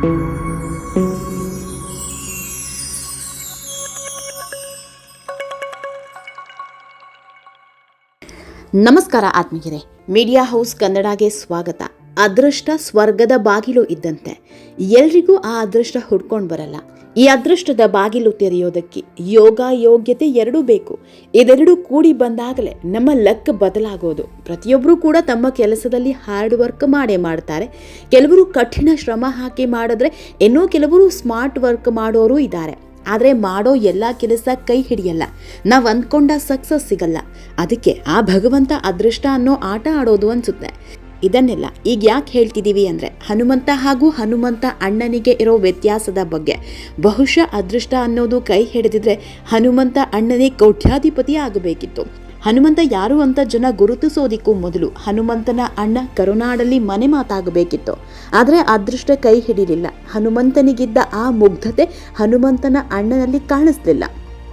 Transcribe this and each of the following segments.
ನಮಸ್ಕಾರ ಆತ್ಮೀಯರೇ. Media house ಕನ್ನಡಗೆ ಸ್ವಾಗತ. ಅದೃಷ್ಟ ಸ್ವರ್ಗದ ಬಾಗಿಲು ಇದ್ದಂತೆ. ಎಲ್ರಿಗೂ ಆ ಅದೃಷ್ಟ ಹುಡ್ಕೊಂಡು ಬರಲ್ಲ. ಈ ಅದೃಷ್ಟದ ಬಾಗಿಲು ತೆರೆಯೋದಕ್ಕೆ ಯೋಗ, ಯೋಗ್ಯತೆ ಎರಡೂ ಬೇಕು. ಇದೆರಡೂ ಕೂಡಿ ಬಂದಾಗಲೇ ನಮ್ಮ ಲಕ್ ಬದಲಾಗೋದು. ಪ್ರತಿಯೊಬ್ಬರೂ ಕೂಡ ತಮ್ಮ ಕೆಲಸದಲ್ಲಿ ಹಾರ್ಡ್ ವರ್ಕ್ ಮಾಡೇ ಮಾಡ್ತಾರೆ. ಕೆಲವರು ಕಠಿಣ ಶ್ರಮ ಹಾಕಿ ಮಾಡಿದ್ರೆ ಇನ್ನೂ ಕೆಲವರು ಸ್ಮಾರ್ಟ್ ವರ್ಕ್ ಮಾಡೋರು ಇದ್ದಾರೆ. ಆದರೆ ಮಾಡೋ ಎಲ್ಲ ಕೆಲಸ ಕೈ ಹಿಡಿಯಲ್ಲ. ನಾವು ಅಂದ್ಕೊಂಡ ಸಕ್ಸಸ್ ಸಿಗಲ್ಲ. ಅದಕ್ಕೆ ಆ ಭಗವಂತ ಅದೃಷ್ಟ ಅನ್ನೋ ಆಟ ಆಡೋದು ಅನ್ಸುತ್ತೆ. ಇದನ್ನೆಲ್ಲ ಈಗ ಯಾಕೆ ಹೇಳ್ತಿದ್ದೀವಿ ಅಂದರೆ ಹನುಮಂತ ಹಾಗೂ ಹನುಮಂತ ಅಣ್ಣನಿಗೆ ಇರೋ ವ್ಯತ್ಯಾಸದ ಬಗ್ಗೆ. ಬಹುಶಃ ಅದೃಷ್ಟ ಅನ್ನೋದು ಕೈ ಹಿಡಿದಿದ್ರೆ ಹನುಮಂತ ಅಣ್ಣನೇ ಕೋಟ್ಯಾಧಿಪತಿ ಆಗಬೇಕಿತ್ತು. ಹನುಮಂತ ಯಾರು ಅಂತ ಜನ ಗುರುತಿಸೋದಿಕ್ಕೂ ಮೊದಲು ಹನುಮಂತನ ಅಣ್ಣ ಕರುನಾಡಲ್ಲಿ ಮನೆ ಮಾತಾಗಬೇಕಿತ್ತು. ಆದರೆ ಅದೃಷ್ಟ ಕೈ ಹಿಡಿಲಿಲ್ಲ. ಹನುಮಂತನಿಗಿದ್ದ ಆ ಮುಗ್ಧತೆ ಹನುಮಂತನ ಅಣ್ಣನಲ್ಲಿ ಕಾಣಿಸ್ಲಿಲ್ಲ.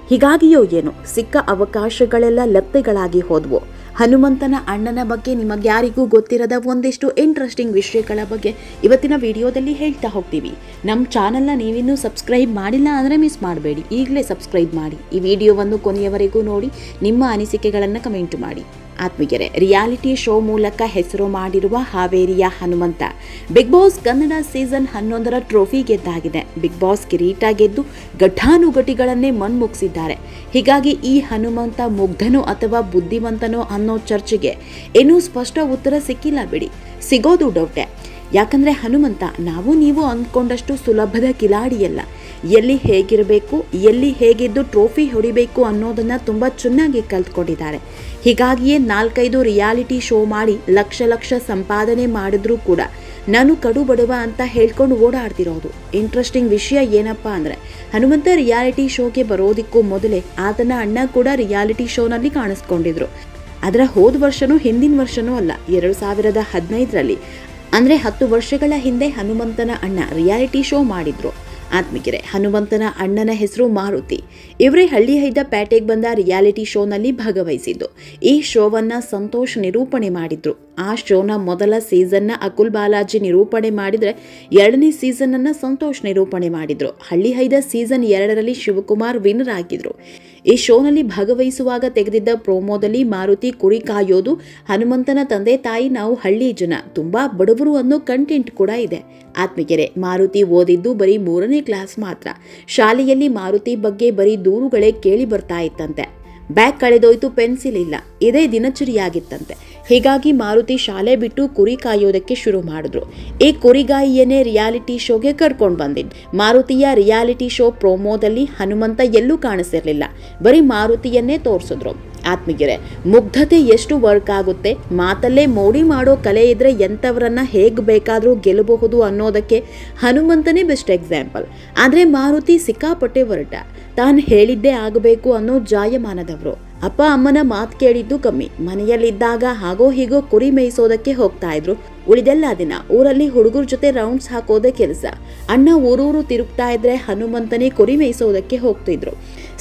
ಹೀಗಾಗಿಯೋ ಏನೋ? ಸಿಕ್ಕ ಅವಕಾಶಗಳೆಲ್ಲ ಲತ್ತೆಗಳಾಗಿ ಹೋದ್ವು. ಹನುಮಂತನ ಅಣ್ಣನ ಬಗ್ಗೆ ನಿಮಗ್ಯಾರಿಗೂ ಗೊತ್ತಿರದ ಒಂದಿಷ್ಟು ಇಂಟ್ರೆಸ್ಟಿಂಗ್ ವಿಷಯಗಳ ಬಗ್ಗೆ ಇವತ್ತಿನ ವಿಡಿಯೋದಲ್ಲಿ ಹೇಳ್ತಾ ಹೋಗ್ತೀವಿ. ನಮ್ಮ ಚಾನಲ್ನ ನೀವಿನ್ನೂ ಸಬ್ಸ್ಕ್ರೈಬ್ ಮಾಡಿಲ್ಲ ಅಂದರೆ ಮಿಸ್ ಮಾಡಬೇಡಿ. ಈಗಲೇ ಸಬ್ಸ್ಕ್ರೈಬ್ ಮಾಡಿ. ಈ ವಿಡಿಯೋವನ್ನು ಕೊನೆಯವರೆಗೂ ನೋಡಿ, ನಿಮ್ಮ ಅನಿಸಿಕೆಗಳನ್ನು ಕಮೆಂಟ್ ಮಾಡಿ. ಆತ್ಮೀಯರೇ ರಿಯಾಲಿಟಿ ಶೋ ಮೂಲಕ ಹೆಸರು ಮಾಡಿರುವ ಹಾವೇರಿಯ Hanumantha. Bigg Boss Kannada season ಹನ್ನೊಂದರ ಟ್ರೋಫಿ ಗೆದ್ದಾಗಿದೆ. ಬಿಗ್ ಬಾಸ್ ಕಿರೀಟ ಗೆದ್ದು ಘಟಾನುಘಟಿಗಳನ್ನೇ ಮಣ್ಮುಗಿಸಿದ್ದಾರೆ ಹೀಗಾಗಿ ಈ ಹನುಮಂತ ಮುಗ್ಧನೋ ಅಥವಾ ಬುದ್ಧಿವಂತನೋ ಅನ್ನೋ ಚರ್ಚೆಗೆ ಏನೂ ಸ್ಪಷ್ಟ ಉತ್ತರ ಸಿಕ್ಕಿಲ್ಲ ಬಿಡಿ. ಸಿಗೋದು ಡೌಟೆ ಯಾಕಂದ್ರೆ ಹನುಮಂತ, ನಾವು ನೀವು ಅಂದ್ಕೊಂಡಷ್ಟು ಸುಲಭದ ಕಿಲಾಡಿಯಲ್ಲ. ಎಲ್ಲಿ ಹೇಗಿರಬೇಕು, ಎಲ್ಲಿ ಹೇಗಿದ್ದು ಟ್ರೋಫಿ ಹೊಡಿಬೇಕು ಅನ್ನೋದನ್ನು ತುಂಬ ಚೆನ್ನಾಗಿ ಕಲ್ತ್ಕೊಂಡಿದ್ದಾರೆ. ಹೀಗಾಗಿಯೇ ನಾಲ್ಕೈದು ರಿಯಾಲಿಟಿ ಶೋ ಮಾಡಿ ಲಕ್ಷ ಲಕ್ಷ ಸಂಪಾದನೆ ಮಾಡಿದ್ರೂ ಕೂಡ ನಾನು ಕಡು ಬಡವ ಅಂತ ಹೇಳ್ಕೊಂಡು ಓಡಾಡ್ತಿರೋದು. ಇಂಟ್ರೆಸ್ಟಿಂಗ್ ವಿಷಯ ಏನಪ್ಪ ಅಂದರೆ, ಹನುಮಂತ ರಿಯಾಲಿಟಿ ಶೋಗೆ ಬರೋದಕ್ಕೂ ಮೊದಲೇ ಆತನ ಅಣ್ಣ ಕೂಡ ರಿಯಾಲಿಟಿ ಶೋನಲ್ಲಿ ಕಾಣಿಸ್ಕೊಂಡಿದ್ರು. ಅದರ ಹೋದ ವರ್ಷನೂ ಹಿಂದಿನ ವರ್ಷನೂ ಅಲ್ಲ, ಎರಡು ಸಾವಿರದ ಹದಿನೈದರಲ್ಲಿ. ಅಂದರೆ ಹತ್ತು ವರ್ಷಗಳ ಹಿಂದೆ ಹನುಮಂತನ ಅಣ್ಣ ರಿಯಾಲಿಟಿ ಶೋ ಮಾಡಿದ್ರು. ಆತ್ಮಿಕರೆ, ಹನುಮಂತನ ಅಣ್ಣನ ಹೆಸರು ಮಾರುತಿ. ಇವರೇ ಹಳ್ಳಿ ಹೈದ ಪ್ಯಾಟೆಗೆ ಬಂದ ರಿಯಾಲಿಟಿ ಶೋನಲ್ಲಿ ಭಾಗವಹಿಸಿದ್ದು. ಈ ಶೋವನ್ನು ಸಂತೋಷ್ ನಿರೂಪಣೆ ಮಾಡಿದ್ರು. ಆ ಶೋನ ಮೊದಲ ಸೀಸನ್ನ ಅಕುಲ್ ಬಾಲಾಜಿ ನಿರೂಪಣೆ ಮಾಡಿದ್ರೆ ಎರಡನೇ ಸೀಸನ್ ಅನ್ನ ಸಂತೋಷ್ ನಿರೂಪಣೆ ಮಾಡಿದ್ರು. ಹಳ್ಳಿ ಹೈದ ಸೀಸನ್ ಎರಡರಲ್ಲಿ ಶಿವಕುಮಾರ್ ವಿನ್ನರ್ ಆಗಿದ್ರು. ಈ ಶೋನಲ್ಲಿ ಭಾಗವಹಿಸುವಾಗ ತೆಗೆದಿದ್ದ ಪ್ರೋಮೋದಲ್ಲಿ ಮಾರುತಿ ಕುರಿ ಕಾಯೋದು, ಹನುಮಂತನ ತಂದೆ ತಾಯಿ ನಾವು ಹಳ್ಳಿ ಜನ, ತುಂಬಾ ಬಡವರು ಅನ್ನೋ ಕಂಟೆಂಟ್ ಕೂಡ ಇದೆ. ಆತ್ಮಿಕೆರೆ ಮಾರುತಿ ಓದಿದ್ದು ಬರೀ ಮೂರನೇ ಕ್ಲಾಸ್ ಮಾತ್ರ. ಶಾಲೆಯಲ್ಲಿ ಮಾರುತಿ ಬಗ್ಗೆ ಬರೀ ದೂರುಗಳೇ ಕೇಳಿ ಬರ್ತಾ ಇತ್ತಂತೆ. ಬ್ಯಾಗ್ ಕಳೆದೋಯ್ತು, ಪೆನ್ಸಿಲ್ ಇಲ್ಲ. ಇದೇ ದಿನಚುರಿಯಾಗಿತ್ತಂತೆ. ಹೀಗಾಗಿ ಮಾರುತಿ ಶಾಲೆ ಬಿಟ್ಟು ಕುರಿ ಕಾಯೋದಕ್ಕೆ ಶುರು ಮಾಡಿದ್ರು. ಈ ಕುರಿಗಾಯಿಯನ್ನೇ ರಿಯಾಲಿಟಿ ಶೋಗೆ ಕರ್ಕೊಂಡು ಬಂದಿದ್ದು ಮಾರುತಿಯ ರಿಯಾಲಿಟಿ ಶೋ ಪ್ರೋಮೋದಲ್ಲಿ ಹನುಮಂತ ಎಲ್ಲೂ ಕಾಣಿಸಿರಲಿಲ್ಲ. ಬರೀ ಮಾರುತಿಯನ್ನೇ ತೋರಿಸಿದ್ರು. ಆತ್ಮೀಯರೇ, ಮುಗ್ಧತೆ ಎಷ್ಟು ವರ್ಕ್ ಆಗುತ್ತೆ? ಮಾತಲ್ಲೇ ಮೋಡಿ ಮಾಡೋ ಕಲೆ ಇದ್ರೆ ಎಂಥವರನ್ನ ಹೇಗೆ ಬೇಕಾದರೂ ಗೆಲ್ಲಬಹುದು ಅನ್ನೋದಕ್ಕೆ ಹನುಮಂತನೇ ಬೆಸ್ಟ್ ಎಕ್ಸಾಂಪಲ್ ಆದರೆ ಮಾರುತಿ ಸಿಕ್ಕಾಪಟ್ಟೆ ಹೊರಟ. ತಾನು ಹೇಳಿದ್ದೇ ಆಗಬೇಕು ಅನ್ನೋ ಜಾಯಮಾನದವರು. ಅಪ್ಪ, ಅಮ್ಮನ ಮಾತು ಕೇಳಿದ್ದು ಕಮ್ಮಿ. ಮನೆಯಲ್ಲಿದ್ದಾಗ ಹಾಗೋ ಹೀಗೋ ಕುರಿ ಮೇಯಿಸೋದಕ್ಕೆ ಹೋಗ್ತಾ ಇದ್ರು. ಉಳಿದೆಲ್ಲ ದಿನ ಊರಲ್ಲಿ ಹುಡುಗರ ಜೊತೆ ರೌಂಡ್ಸ್ ಹಾಕೋದೇ ಕೆಲಸ. ಅಣ್ಣ ಊರೂರು ತಿರುಗ್ತಾ ಇದ್ರೆ ಹನುಮಂತನೇ ಕುರಿ ಮೇಯಿಸೋದಕ್ಕೆ ಹೋಗ್ತಿದ್ರು.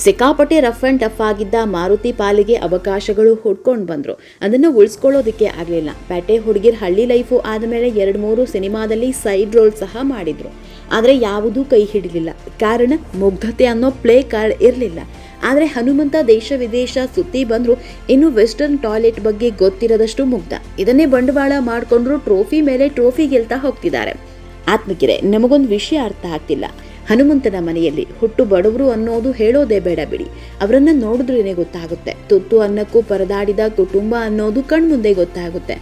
ಸಿಕ್ಕಾಪಟ್ಟೆ ರಫ್ ಅಂಡ್ ಟಫ್ ಆಗಿದ್ದ ಮಾರುತಿ ಪಾಲಿಗೆ ಅವಕಾಶಗಳು ಹುಡ್ಕೊಂಡು ಬಂದ್ರು. ಅದನ್ನು ಉಳಿಸ್ಕೊಳ್ಳೋದಕ್ಕೆ ಆಗಲಿಲ್ಲ. ಪೇಟೆ ಹುಡುಗಿರ್ ಹಳ್ಳಿ ಲೈಫು ಆದಮೇಲೆ ಎರಡು ಮೂರು ಸಿನಿಮಾದಲ್ಲಿ ಸೈಡ್ ರೋಲ್ ಸಹ ಮಾಡಿದ್ರು. ಆದರೆ ಯಾವುದೂ ಕೈ ಹಿಡಿಲಿಲ್ಲ. ಕಾರಣ ಮುಗ್ಧತೆ ಅನ್ನೋ ಪ್ಲೇ ಕಾರ್ಡ್ ಇರಲಿಲ್ಲ. ಆದರೆ ಹನುಮಂತ ದೇಶ ವಿದೇಶ ಸುತ್ತಿ ಬಂದರೂ ಇನ್ನು ವೆಸ್ಟರ್ನ್ ಟಾಯ್ಲೆಟ್ ಬಗ್ಗೆ ಗೊತ್ತಿರದಷ್ಟು ಮುಗ್ಧ. ಇದನ್ನೇ ಬಂಡವಾಳ ಮಾಡಿಕೊಂಡ್ರು ಟ್ರೋಫಿ ಮೇಲೆ ಟ್ರೋಫಿ ಗೆಲ್ತಾ ಹೋಗ್ತಿದ್ದಾರೆ. ಆತ್ಮಕಿರೆ, ನಮಗೊಂದು ವಿಷಯ ಅರ್ಥ ಆಗ್ತಿಲ್ಲ. ಹನುಮಂತನ ಮನೆಯಲ್ಲಿ ಹುಟ್ಟು ಬಡವರು ಅನ್ನೋದು ಹೇಳೋದೇ ಬೇಡ ಬಿಡಿ. ಅವರನ್ನ ನೋಡಿದ್ರೇನೆ ಗೊತ್ತಾಗುತ್ತೆ. ತುತ್ತು ಅನ್ನಕ್ಕೂ ಪರದಾಡಿದ ಕುಟುಂಬ ಅನ್ನೋದು ಕಣ್ಮುಂದೆ ಗೊತ್ತಾಗುತ್ತೆ.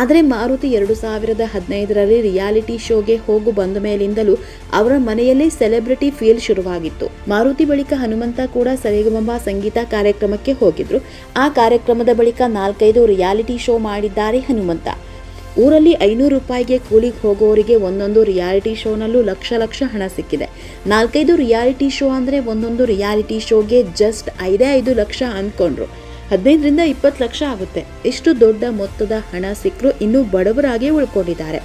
ಆದರೆ ಮಾರುತಿ ಎರಡು ಸಾವಿರದ ಹದಿನೈದರಲ್ಲಿ ರಿಯಾಲಿಟಿ ಶೋಗೆ ಹೋಗು ಬಂದ ಮೇಲಿಂದಲೂ ಅವರ ಮನೆಯಲ್ಲೇ ಸೆಲೆಬ್ರಿಟಿ ಫೀಲ್ ಶುರುವಾಗಿತ್ತು. ಮಾರುತಿ ಬಳಿಕ ಹನುಮಂತ ಕೂಡ ಸರಿಗಮಂಬ ಸಂಗೀತ ಕಾರ್ಯಕ್ರಮಕ್ಕೆ ಹೋಗಿದ್ರು. ಆ ಕಾರ್ಯಕ್ರಮದ ಬಳಿಕ ನಾಲ್ಕೈದು ರಿಯಾಲಿಟಿ ಶೋ ಮಾಡಿದ್ದಾರೆ ಹನುಮಂತ. ಊರಲ್ಲಿ ಐನೂರು ರೂಪಾಯಿಗೆ ಕೂಲಿಗೆ ಹೋಗೋರಿಗೆ ಒಂದೊಂದು ರಿಯಾಲಿಟಿ ಶೋನಲ್ಲೂ ಲಕ್ಷ ಲಕ್ಷ ಹಣ ಸಿಕ್ಕಿದೆ. ನಾಲ್ಕೈದು ರಿಯಾಲಿಟಿ ಶೋ ಅಂದರೆ ಒಂದೊಂದು ರಿಯಾಲಿಟಿ ಶೋಗೆ ಜಸ್ಟ್ ಐದೇ ಐದು ಲಕ್ಷ ಅಂದ್ಕೊಂಡ್ರು ಹದಿನೈದರಿಂದ ಇಪ್ಪತ್ತು ಲಕ್ಷ ಆಗುತ್ತೆ. ಇಷ್ಟು ದೊಡ್ಡ ಮೊತ್ತದ ಹಣ ಸಿಕ್ಕರೂ ಇನ್ನೂ ಬಡವರಾಗೇ ಉಳ್ಕೊಂಡಿದ್ದಾರೆ.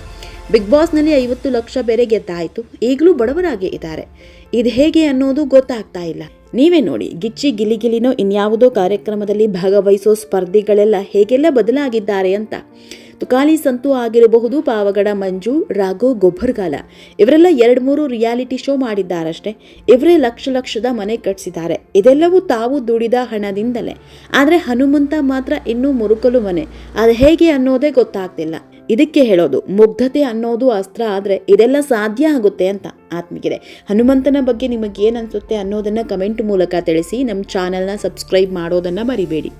ಬಿಗ್ ಬಾಸ್ನಲ್ಲಿ ಐವತ್ತು ಲಕ್ಷ ಬೇರೆ ಗೆದ್ದಾಯಿತು. ಈಗಲೂ ಬಡವರಾಗೇ ಇದ್ದಾರೆ. ಇದು ಹೇಗೆ ಅನ್ನೋದು ಗೊತ್ತಾಗ್ತಾ ಇಲ್ಲ. ನೀವೇ ನೋಡಿ, ಗಿಚ್ಚಿ ಗಿಲಿಗಿಲಿನೋ ಇನ್ಯಾವುದೋ ಕಾರ್ಯಕ್ರಮದಲ್ಲಿ ಭಾಗವಹಿಸೋ ಸ್ಪರ್ಧಿಗಳೆಲ್ಲ ಹೇಗೆಲ್ಲ ಬದಲಾಗಿದ್ದಾರೆ ಅಂತ. ತುಕಾಲಿ ಸಂತು ಆಗಿರಬಹುದು ಪಾವಗಡ, ಮಂಜು, ರಾಘು, ಗೊಬ್ಬರ್ಗಾಲ. ಇವರೆಲ್ಲ ಎರಡು ಮೂರು ರಿಯಾಲಿಟಿ ಶೋ ಮಾಡಿದ್ದಾರಷ್ಟೇ. ಇವರೇ ಲಕ್ಷ ಲಕ್ಷದ ಮನೆ ಕಟ್ಟಿಸಿದ್ದಾರೆ ಇದೆಲ್ಲವೂ ತಾವು ದುಡಿದ ಹಣದಿಂದಲೇ. ಆದರೆ ಹನುಮಂತ ಮಾತ್ರ ಇನ್ನೂ ಮುರುಕಲು ಮನೆ. ಅದು ಹೇಗೆ ಅನ್ನೋದೇ ಗೊತ್ತಾಗ್ತಿಲ್ಲ. ಇದಕ್ಕೆ ಹೇಳೋದು, ಮುಗ್ಧತೆ ಅನ್ನೋದು ಅಸ್ತ್ರ ಆದರೆ ಇದೆಲ್ಲ ಸಾಧ್ಯ ಆಗುತ್ತೆ ಅಂತ ಆತ್ಮಿಗಿದೆ ಹನುಮಂತನ ಬಗ್ಗೆ ನಿಮಗೇನು ಅನಿಸುತ್ತೆ ಅನ್ನೋದನ್ನು ಕಮೆಂಟ್ ಮೂಲಕ ತಿಳಿಸಿ. ನಮ್ಮ ಚಾನಲ್ನ ಸಬ್ಸ್ಕ್ರೈಬ್ ಮಾಡೋದನ್ನು ಮರಿಬೇಡಿ.